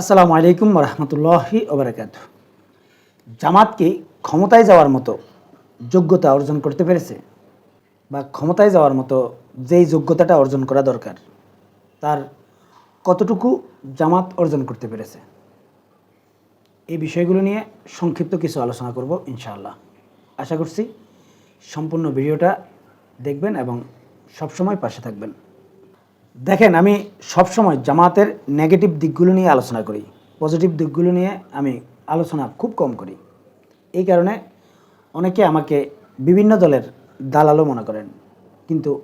আসসালামু আলাইকুম রহমতুল্লাহি ওবরাকাত জামাতকে ক্ষমতায় যাওয়ার মতো যোগ্যতা অর্জন করতে পেরেছে বা ক্ষমতায় যাওয়ার মতো যেই যোগ্যতাটা অর্জন করা দরকার, তার কতটুকু জামাত অর্জন করতে পেরেছে? এই বিষয়গুলো নিয়ে সংক্ষিপ্ত কিছু আলোচনা করব ইনশাআল্লাহ। আশা করছি সম্পূর্ণ ভিডিওটা দেখবেন এবং সবসময় পাশে থাকবেন। দেখেন, আমি সবসময় জামাতের নেগেটিভ দিকগুলো নিয়ে আলোচনা করি। পজিটিভ দিকগুলো নিয়ে আমি আলোচনা খুব কম করি। এই কারণে অনেকে আমাকে বিভিন্ন দলের দালালও মনে করেন। কিন্তু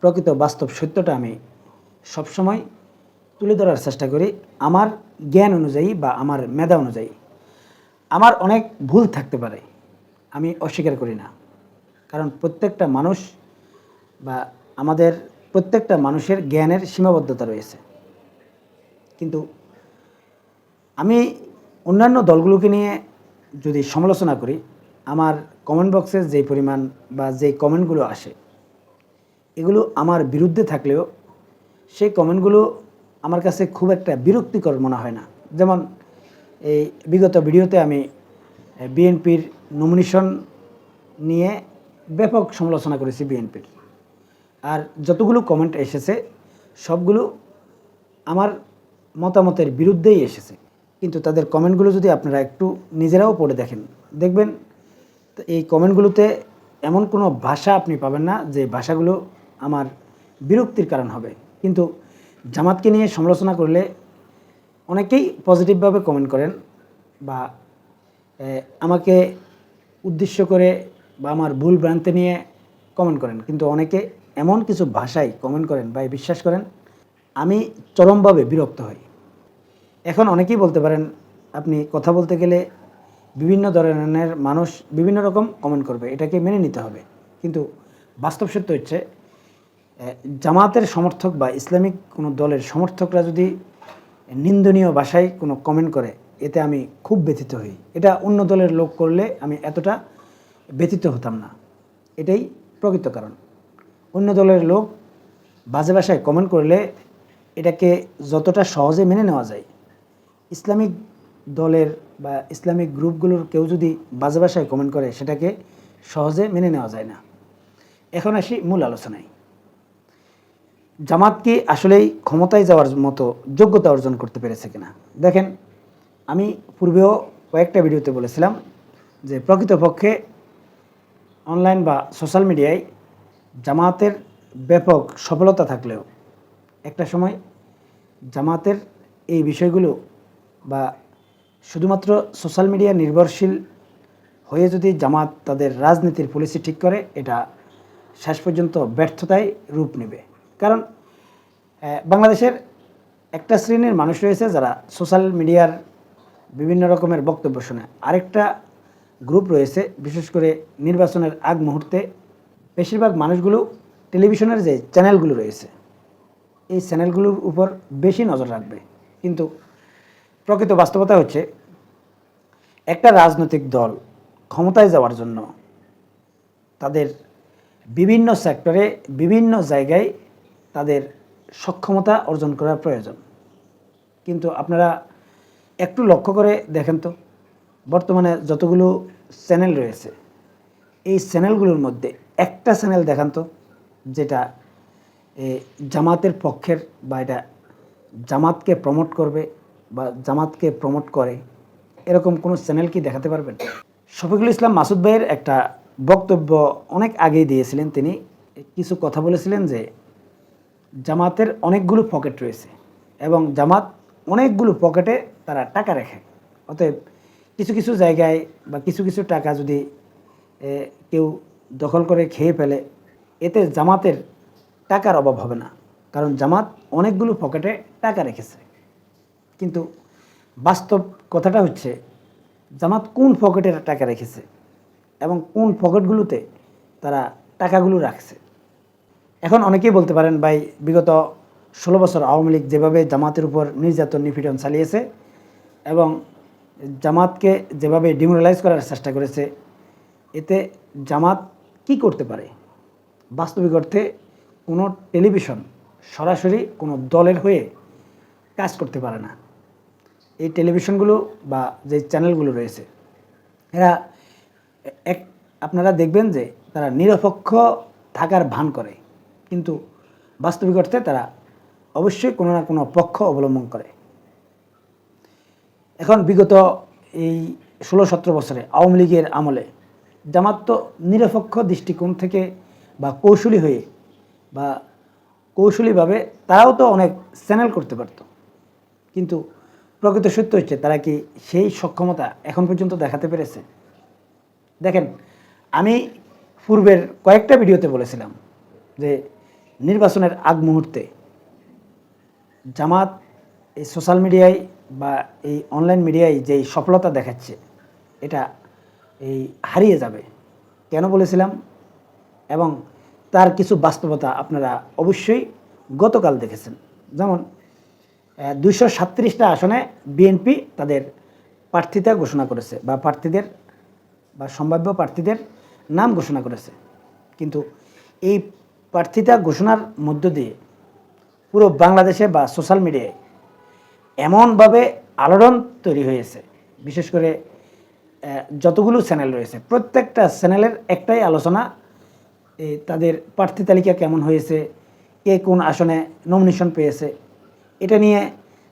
প্রকৃত বাস্তব সত্যটা আমি সবসময় তুলে ধরার চেষ্টা করি আমার জ্ঞান অনুযায়ী বা আমার মেধা অনুযায়ী। আমার অনেক ভুল থাকতে পারে, আমি অস্বীকার করি না। কারণ প্রত্যেকটা মানুষ বা আমাদের প্রত্যেকটা মানুষের জ্ঞানের সীমাবদ্ধতা রয়েছে। কিন্তু আমি অন্যান্য দলগুলোকে নিয়ে যদি সমালোচনা করি, আমার কমেন্ট বক্সের যে পরিমাণ বা যে কমেন্টগুলো আসে, এগুলো আমার বিরুদ্ধে থাকলেও সেই কমেন্টগুলো আমার কাছে খুব একটা বিরক্তিকর মনে হয় না। যেমন এই বিগত ভিডিওতে আমি বিএনপির নমিনেশন নিয়ে ব্যাপক সমালোচনা করেছি বিএনপির। আর যতগুলো কমেন্ট এসেছে, সবগুলো আমার মতামতের বিরুদ্ধেই এসেছে। কিন্তু তাদের কমেন্টগুলো যদি আপনারা একটু নিজেরাও পড়ে দেখেন, দেখবেন এই কমেন্টগুলোতে এমন কোনো ভাষা আপনি পাবেন না যে ভাষাগুলো আমার বিরক্তির কারণ হবে। কিন্তু জামাতকে নিয়ে সমালোচনা করলে অনেকেই পজিটিভভাবে কমেন্ট করেন বা আমাকে উদ্দেশ্য করে বা আমার ভুল ভ্রান্তি নিয়ে কমেন্ট করেন। কিন্তু অনেকে এমন কিছু ভাষায় কমেন্ট করেন বা বিশ্বাস করেন, আমি চরমভাবে বিরক্ত হই। এখন অনেকেই বলতে পারেন, আপনি কথা বলতে গেলে বিভিন্ন ধরনের মানুষ বিভিন্ন রকম কমেন্ট করবে, এটাকে মেনে নিতে হবে। কিন্তু বাস্তব সত্য হচ্ছে জামাতের সমর্থক বা ইসলামিক কোনো দলের সমর্থকরা যদি নিন্দনীয় ভাষায় কোনো কমেন্ট করে, এতে আমি খুব ব্যথিত হই। এটা অন্য দলের লোক করলে আমি এতটা ব্যথিত হতাম না। এটাই প্রকৃত কারণ। অন্য দলের লোক বাজে ভাষায় কমেন্ট করলে এটাকে যতটা সহজে মেনে নেওয়া যায়। ইসলামিক দলের বা ইসলামিক গ্রুপগুলোর কেউ যদি বাজে ভাষায় কমেন্ট করে, সেটাকে সহজে মেনে নেওয়া যায় না। এখন আসি মূল আলোচনায়। জামাত কি আসলেই ক্ষমতায় যাওয়ার মতো যোগ্যতা অর্জন করতে পেরেছে কিনা? দেখেন, আমি পূর্বেও কয়েকটা ভিডিওতে বলেছিলাম যে প্রকৃতপক্ষে অনলাইন বা সোশ্যাল মিডিয়ায় জামাতের ব্যাপক সফলতা থাকলেও একটা সময় জামাতের এই বিষয়গুলো বা শুধুমাত্র সোশ্যাল মিডিয়া নির্ভরশীল হয়ে যদি জামাত তাদের রাজনীতির পলিসি ঠিক করে, এটা শেষ পর্যন্ত ব্যর্থতায় রূপ নেবে। কারণ বাংলাদেশের একটা শ্রেণির মানুষ রয়েছে যারা সোশ্যাল মিডিয়ার বিভিন্ন রকমের বক্তব্য শোনে। আরেকটা গ্রুপ রয়েছে, বিশেষ করে নির্বাচনের আগ মুহূর্তে বেশিরভাগ মানুষগুলো টেলিভিশনের যে চ্যানেলগুলো রয়েছে, এই চ্যানেলগুলোর উপর বেশি নজর রাখবে। কিন্তু প্রকৃত বাস্তবতা হচ্ছে, একটা রাজনৈতিক দল ক্ষমতায় যাওয়ার জন্য তাদের বিভিন্ন সেক্টরে, বিভিন্ন জায়গায় তাদের সক্ষমতা অর্জন করার প্রয়োজন। কিন্তু আপনারা একটু লক্ষ্য করে দেখেন তো, বর্তমানে যতগুলো চ্যানেল রয়েছে, এই চ্যানেলগুলোর মধ্যে একটা চ্যানেল দেখান তো, যেটা জামাতের পক্ষের বা এটা জামাতকে প্রমোট করবে বা জামাতকে প্রমোট করে, এরকম কোনো চ্যানেল কি দেখাতে পারবেন? শফিকুল ইসলাম মাসুদ ভাইয়ের একটা বক্তব্য অনেক আগেই দিয়েছিলেন তিনি, কিছু কথা বলেছিলেন যে, জামাতের অনেকগুলো পকেট রয়েছে এবং জামাত অনেকগুলো পকেটে তারা টাকা রাখে। অতএব কিছু কিছু জায়গায় বা কিছু কিছু টাকা যদি কেউ দখল করে খেয়ে ফেলে, এতে জামাতের টাকার অভাব হবে না। কারণ জামাত অনেকগুলো পকেটে টাকা রেখেছে। কিন্তু বাস্তব কথাটা হচ্ছে, জামাত কোন পকেটে টাকা রেখেছে এবং কোন পকেটগুলোতে তারা টাকাগুলো রাখছে? এখন অনেকেই বলতে পারেন, ভাই, বিগত ষোলো বছর আওয়ামী লীগ যেভাবে জামাতের উপর নির্যাতন, নিপীড়ন চালিয়েছে এবং জামাতকে যেভাবে ডিমোরালাইজ করার চেষ্টা করেছে, এতে জামাত কি করতে পারে? বাস্তবিক অর্থে কোনো টেলিভিশন সরাসরি কোনো দলের হয়ে কাজ করতে পারে না। এই টেলিভিশনগুলো বা যে চ্যানেলগুলো রয়েছে, এরা এক, আপনারা দেখবেন যে তারা নিরপেক্ষ থাকার ভান করে, কিন্তু বাস্তবিক অর্থে তারা অবশ্যই কোনো না কোনো পক্ষ অবলম্বন করে। এখন বিগত এই ষোলো সতেরো বছরে আওয়ামী লীগের আমলে জামাত তো নিরপেক্ষ দৃষ্টিকোণ থেকে বা কৌশলী হয়ে বা কৌশলীভাবে তারাও তো অনেক চ্যানেল করতে পারত। কিন্তু প্রকৃত সত্য হচ্ছে তারা কি সেই সক্ষমতা এখন পর্যন্ত দেখাতে পেরেছে? দেখেন, আমি পূর্বের কয়েকটা ভিডিওতে বলেছিলাম যে নির্বাচনের আগ মুহূর্তে জামাত এই সোশ্যাল মিডিয়ায় বা এই অনলাইন মিডিয়ায় যেই সফলতা দেখাচ্ছে, এটা এই হারিয়ে যাবে। কেন বলেছিলাম? এবং তার কিছু বাস্তবতা আপনারা অবশ্যই গতকাল দেখেছেন। যেমন দুইশো সাতত্রিশটা আসনে বিএনপি তাদের প্রার্থিতা ঘোষণা করেছে বা প্রার্থীদের বা সম্ভাব্য প্রার্থীদের নাম ঘোষণা করেছে। কিন্তু এই প্রার্থিতা ঘোষণার মধ্য দিয়ে পুরো বাংলাদেশে বা সোশ্যাল মিডিয়ায় এমনভাবে আলোড়ন তৈরি হয়েছে। বিশেষ করে যতগুলো চ্যানেল রয়েছে, প্রত্যেকটা চ্যানেলের একটাই আলোচনা তাদের প্রার্থী তালিকা কেমন হয়েছে, কে কোন আসনে নমিনেশন পেয়েছে, এটা নিয়ে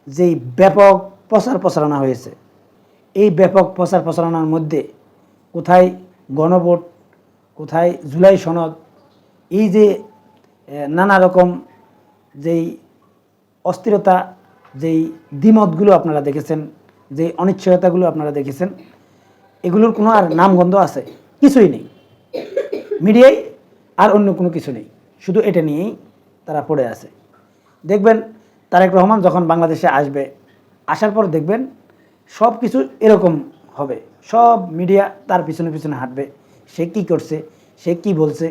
যেই ব্যাপক প্রচার প্রচারণা হয়েছে, এই ব্যাপক প্রচার প্রচারণার মধ্যে কোথায় গণভোট, কোথায় জুলাই সনদ, এই যে নানা রকম যেই অস্থিরতা, যেই দ্বিমতগুলো আপনারা দেখেছেন যে অনিশ্চয়তাগুলো আপনারা দেখেছেন এগুলোর কোনো আর নামগন্ধ আছে? কিছুই নেই। মিডিয়ায় আর অন্য কোনো কিছু নেই। শুধু এটা নিয়েই তারা পড়ে আছে। দেখবেন তারেক রহমান যখন বাংলাদেশে আসবে, আসার পর দেখবেন সব কিছু এরকম হবে। সব মিডিয়া তার পিছনে পিছনে হাঁটবে। সে কি করছে? সে কি বলছে?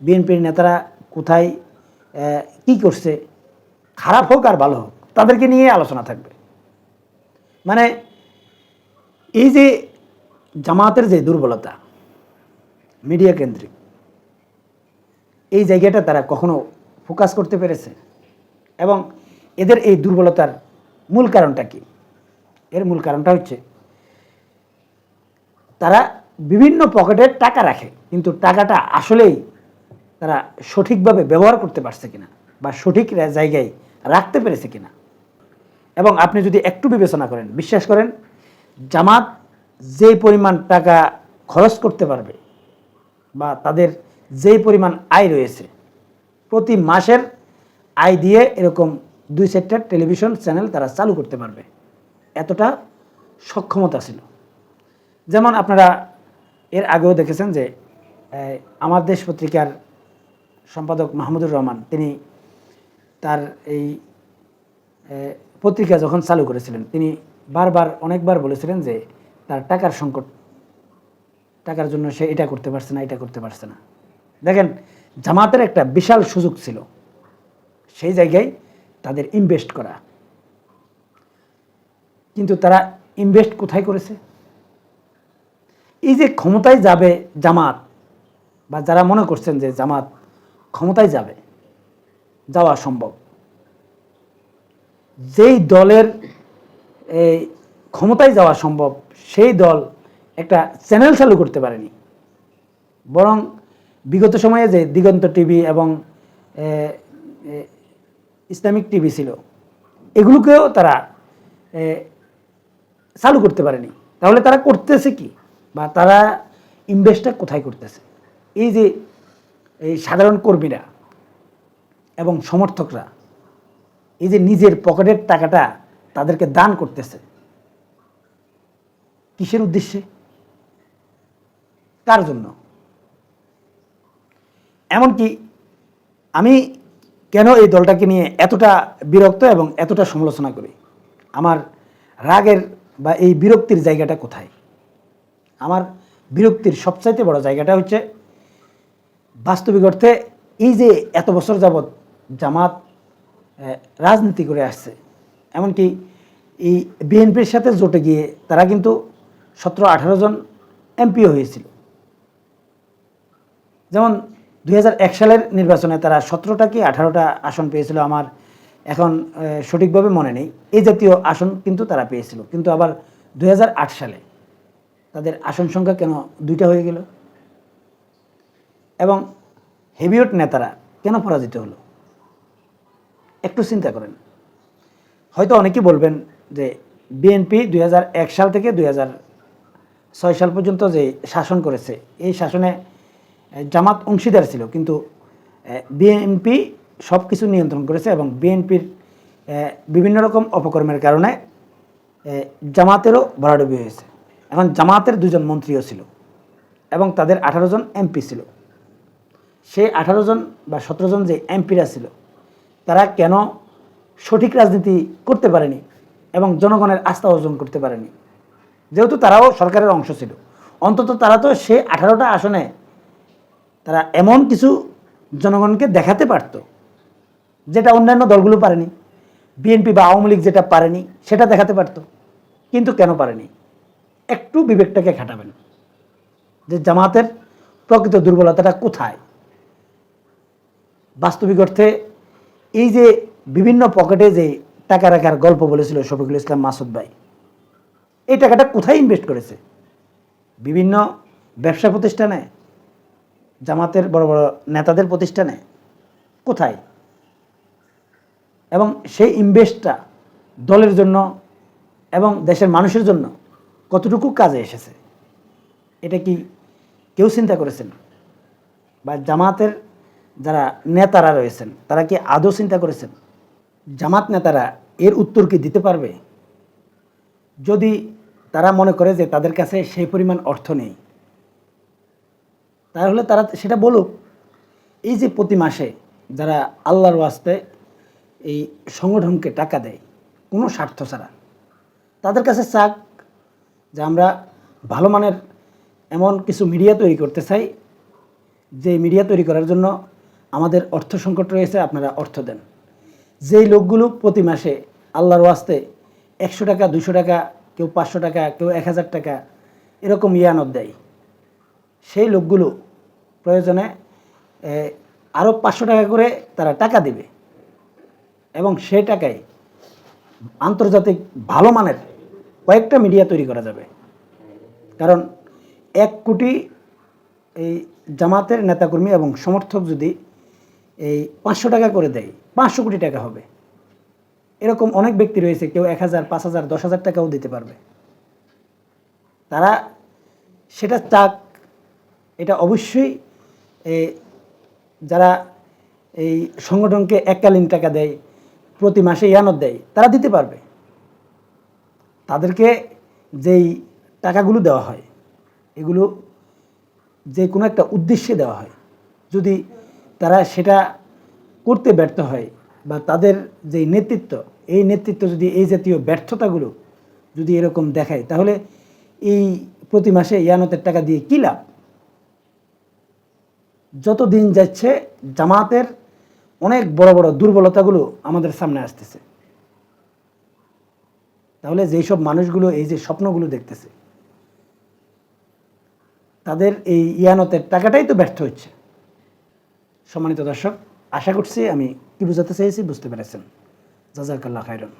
বিএনপির নেতারা কোথায় কি করছে? খারাপ হোক আর ভালো হোক, তাদেরকে নিয়ে আলোচনা থাকবে। মানে এই যে জামাতের যে দুর্বলতা মিডিয়া কেন্দ্রিক, এই জায়গাটা তারা কখনো ফোকাস করতে পেরেছে? এবং এদের এই দুর্বলতার মূল কারণটা কি? এর মূল কারণটা হচ্ছে, তারা বিভিন্ন পকেটে টাকা রাখে, কিন্তু টাকাটা আসলেই তারা সঠিকভাবে ব্যবহার করতে পারছে কিনা বা সঠিক জায়গায় রাখতে পেরেছে কিনা? এবং আপনি যদি একটু বিবেচনা করেন, বিশ্বাস করেন, জামাত যে পরিমাণ টাকা খরচ করতে পারবে বা তাদের যেই পরিমাণ আয় রয়েছে, প্রতি মাসের আয় দিয়ে এরকম দুই সেক্টর টেলিভিশন চ্যানেল তারা চালু করতে পারবে। এতটা সক্ষমতা ছিল। যেমন আপনারা এর আগেও দেখেছেন যে আমার দেশ পত্রিকার সম্পাদক মাহমুদুর রহমান, তিনি তার এই পত্রিকা যখন চালু করেছিলেন, তিনি বারবার, অনেকবার বলেছিলেন যে তার টাকার সংকট। টাকার জন্য সে এটা করতে পারছে না, এটা করতে পারছে না। দেখেন, জামাতের একটা বিশাল সুযোগ ছিল। সেই জায়গায় তাদের ইনভেস্ট করা। কিন্তু তারা ইনভেস্ট কোথায় করেছে? এই যে ক্ষমতায় যাবে জামাত, বা যারা মনে করছেন যে জামাত ক্ষমতায় যাবে, যাওয়া সম্ভব। যেই দলের এই ক্ষমতায় যাওয়া সম্ভব, সেই দল একটা চ্যানেল চালু করতে পারেনি। বরং বিগত সময়ে যে দিগন্ত টিভি এবং ইসলামিক টিভি ছিল, এগুলোকেও তারা চালু করতে পারেনি। তাহলে তারা করতেছে কি? বা তারা ইনভেস্টটা কোথায় করতেছে? এই যে, এই সাধারণ কর্মীরা এবং সমর্থকরা, এই যে নিজের পকেটের টাকাটা তাদেরকে দান করতেছে কিসের উদ্দেশ্যে? কার জন্য? এমনকি আমি কেন এই দলটাকে নিয়ে এতটা বিরক্ত এবং এতটা সমালোচনা করি? আমার রাগের বা এই বিরক্তির জায়গাটা কোথায়? আমার বিরক্তির সবচাইতে বড় জায়গাটা হচ্ছে বাস্তবিক অর্থে এই যে এত বছর যাবৎ জামাত রাজনীতি করে আসছে, এমনকি এই বিএনপির সাথে জোটে গিয়ে তারা কিন্তু সতেরো আঠারো জন এমপিও হয়েছিল। যেমন দু হাজার এক সালের নির্বাচনে তারা সতেরোটা কি আঠারোটা আসন পেয়েছিল আমার এখন সঠিকভাবে মনে নেই। এই জাতীয় আসন কিন্তু তারা পেয়েছিল। কিন্তু আবার দু হাজার আট সালে তাদের আসন সংখ্যা কেন দুইটা হয়ে গেল? এবং হেভিওট নেতারা কেন পরাজিত হলো? একটু চিন্তা করেন। হয়তো অনেকেই বলবেন যে বিএনপি দু হাজার এক সাল থেকে দুই হাজার ছয় সাল পর্যন্ত যে শাসন করেছে, এই শাসনে জামাত অংশীদার ছিল, কিন্তু বিএনপি সব কিছু নিয়ন্ত্রণ করেছে এবং বিএনপির বিভিন্ন রকম অপকর্মের কারণে জামাতেরও ভরাডুবি হয়েছে। এখন জামাতের দুজন মন্ত্রীও ছিল এবং তাদের আঠারো জন এমপি ছিল। সেই আঠারো জন বা সতেরো জন যে এমপিরা ছিল, তারা কেন সঠিক রাজনীতি করতে পারেনি এবং জনগণের আস্থা অর্জন করতে পারেনি? যেহেতু তারাও সরকারের অংশ ছিল। অন্তত তারা তো সে আঠারোটা আসনে তারা এমন কিছু জনগণকে দেখাতে পারত, যেটা অন্যান্য দলগুলো পারেনি। বিএনপি বা আওয়ামী লীগ যেটা পারেনি, সেটা দেখাতে পারত, কিন্তু কেন পারেনি? একটু বিবেকটাকে খাটাবেন যে জামাতের প্রকৃত দুর্বলতাটা কোথায়? বাস্তবিক অর্থে এই যে বিভিন্ন পকেটে যে টাকা রাখার গল্প বলেছিল শফিকুল ইসলাম মাসুদ ভাই এই টাকাটা কোথায় ইনভেস্ট করেছে? বিভিন্ন ব্যবসা প্রতিষ্ঠানে, জামাতের বড় বড় নেতাদের প্রতিষ্ঠানে, কোথায়? এবং সেই ইনভেস্টটা দলের জন্য এবং দেশের মানুষের জন্য কতটুকু কাজে এসেছে? এটা কি কেউ চিন্তা করেছেন? বা জামাতের যারা নেতারা রয়েছেন, তারা কি আদৌ চিন্তা করেছেন? জামাত নেতারা এর উত্তর কি দিতে পারবে? যদি তারা মনে করে যে তাদের কাছে সেই পরিমাণ অর্থ নেই। তাহলে তারা সেটা বলুক, এই যে প্রতি মাসে যারা আল্লাহর ওয়াস্তে এই সংগঠনকে টাকা দেয়, কোনো স্বার্থ ছাড়া, তাদের কাছে চাক যে আমরা ভালো মানের এমন কিছু মিডিয়া তৈরি করতে চাই, যে মিডিয়া তৈরি করার জন্য আমাদের অর্থ সংকট রয়েছে, আপনারা অর্থ দেন। যেই লোকগুলো প্রতি মাসে আল্লাহর ওয়াস্তে একশো টাকা দুশো টাকা কেউ পাঁচশো টাকা, কেউ এক হাজার টাকা এরকম ইয়ানত দেয়। সেই লোকগুলো প্রয়োজনে আরও পাঁচশো টাকা করে তারা টাকা দেবে। এবং সেই টাকায় আন্তর্জাতিক ভালো মানের কয়েকটা মিডিয়া তৈরি করা যাবে। কারণ এক কোটি এই জামাতের নেতাকর্মী এবং সমর্থক যদি এই পাঁচশো টাকা করে দেয়, পাঁচশো কোটি টাকা হবে। এরকম অনেক ব্যক্তি রয়েছে, কেউ এক হাজার, পাঁচ হাজার, দশ হাজার টাকাও দিতে পারবে। তারা সেটা চাক, এটা অবশ্যই যারা এই সংগঠনকে এককালীন টাকা দেয়, প্রতি মাসে ইয়ানত দেয়, তারা দিতে পারবে। তাদেরকে যেই টাকাগুলো দেওয়া হয়, এগুলো যে কোনো একটা উদ্দেশ্যে দেওয়া হয়। যদি তারা সেটা করতে ব্যর্থ হয় বা তাদের যে নেতৃত্ব, এই নেতৃত্ব যদি এই জাতীয় ব্যর্থতাগুলো যদি এরকম দেখায়, তাহলে এই প্রতি মাসে ইয়ানতের টাকা দিয়ে কী লাভ? যত দিন যাচ্ছে জামাতের অনেক বড় বড় দুর্বলতাগুলো আমাদের সামনে আসতেছে। তাহলে যেই সব মানুষগুলো এই যে স্বপ্নগুলো দেখতেছে, তাদের এই ইয়ানতের টাকাটাই তো ব্যর্থ হচ্ছে। সম্মানিত দর্শক, আশা করছি আমি কি বুঝাতে চাইছি বুঝতে পেরেছেন। জাজাকাল্লাহ খাইরন